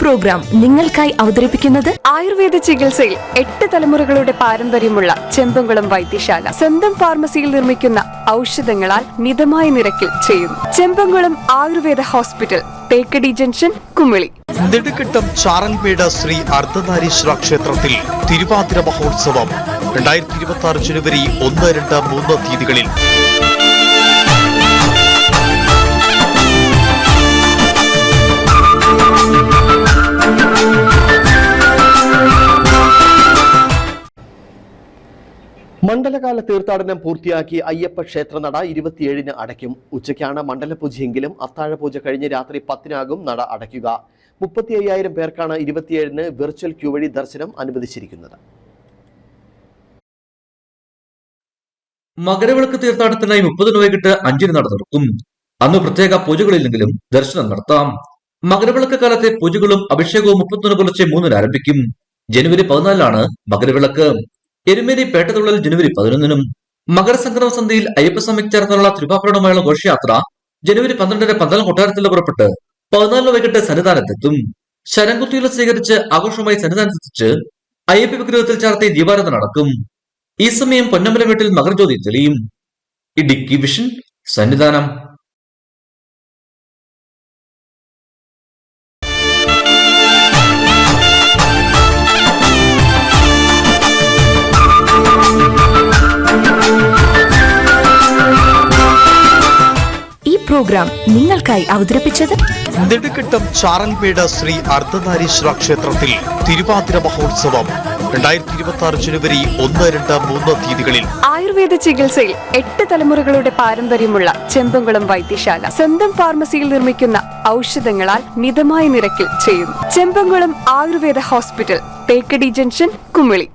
Programme നിങ്ങൾക്കായി അവതരിപ്പിക്കുന്നത് ആയുർവേദ ചികിത്സയിൽ എട്ട് തലമുറകളുടെ പാരമ്പര്യമുള്ള ചെമ്പംകുളം വൈദ്യശാല. സ്വന്തം ഫാർമസിയിൽ നിർമ്മിക്കുന്ന ഔഷധങ്ങളാൽ മിതമായ നിരക്കിൽ ചെയ്യുന്നു. Chembamkulam Ayurveda hospital Thekkady junction Kumily. നെടുക്കിട്ടം Charanmedu Shri Ardhanarishvara ക്ഷേത്രത്തിൽ തിരുവാതിര മഹോത്സവം. രണ്ടായിരത്തി ഇരുപത്തി ആറ് ജനുവരി ഒന്ന് രണ്ട് മൂന്ന് തീയതികളിൽ മണ്ഡലകാല തീർത്ഥാടനം പൂർത്തിയാക്കി അയ്യപ്പ ക്ഷേത്രനട ഇരുപത്തിയേഴിന് അടയ്ക്കും. ഉച്ചയ്ക്കാണ് മണ്ഡലപൂജയെങ്കിലും അത്താഴപൂജ കഴിഞ്ഞ് രാത്രി പത്തിനാകും നട അടയ്ക്കുക. മുപ്പത്തി അയ്യായിരം പേർക്കാണ് ഇരുപത്തിയേഴിന് വെർച്വൽ ക്യൂ വഴി ദർശനം അനുവദിച്ചിരിക്കുന്നത്. മകരവിളക്ക് തീർത്ഥാടനത്തിനായി മുപ്പതിന് വൈകിട്ട് അഞ്ചിന് നട തുറക്കും. അന്ന് പ്രത്യേക പൂജകളില്ലെങ്കിലും ദർശനം നടത്താം. മകരവിളക്ക് കാലത്തെ പൂജകളും അഭിഷേകവും മുപ്പത്തൊന്ന് പുലർച്ചെ മൂന്നിന് ആരംഭിക്കും. ജനുവരി പതിനാലിലാണ് മകരവിളക്ക്. എരുമേലി പേട്ടതുള്ളൽ ജനുവരി പതിനൊന്നിനും മകരസംക്രമ സന്ധ്യയിൽ അയ്യപ്പസ്വാമിക്ക് ചേർന്നുള്ള തിരുവാഭരണമായുള്ള ഘോഷയാത്ര ജനുവരി പന്ത്രണ്ടിന് പന്തളം കൊട്ടാരത്തിൽ പുറപ്പെട്ട് പതിനാലിന് വൈകിട്ട് സന്നിധാനത്തെത്തും. ശരംകുത്തിയിൽ സ്വീകരിച്ച് ആഘോഷമായി സന്നിധാനത്തെത്തിച്ച് അയ്യപ്പ വിഗ്രഹത്തിൽ ചാർത്തി ദീപാരാധന നടക്കും. ഈ സമയം പൊന്നമ്പല വീട്ടിൽ മകർജ്യോതി തെളിയും. ഇടുക്കി വിഷൻ സന്നിധാനം. പ്രോഗ്രാം നിങ്ങൾക്കായി അവതരിപ്പിച്ചത് നെടുക്കിട്ടം ചാറൻമേട് ശ്രീ അർദ്ധനാരീശ്വര ക്ഷേത്രത്തിൽ തിരുവാതിര മഹോത്സവം. രണ്ടായിരത്തി ഇരുപത്തി ആറ് ജനുവരി ഒന്ന് രണ്ട് മൂന്ന് തീയതികളിൽ. ആയുർവേദ ചികിത്സയിൽ എട്ട് തലമുറകളുടെ പാരമ്പര്യമുള്ള ചെമ്പുംകുളം വൈദ്യശാല സ്വന്തം ഫാർമസിയിൽ നിർമ്മിക്കുന്ന ഔഷധങ്ങളാൽ മിതമായ നിരക്കിൽ ചെയ്യുന്നു. Chembumkulam Ayurveda hospital Thekkady junction Kumily.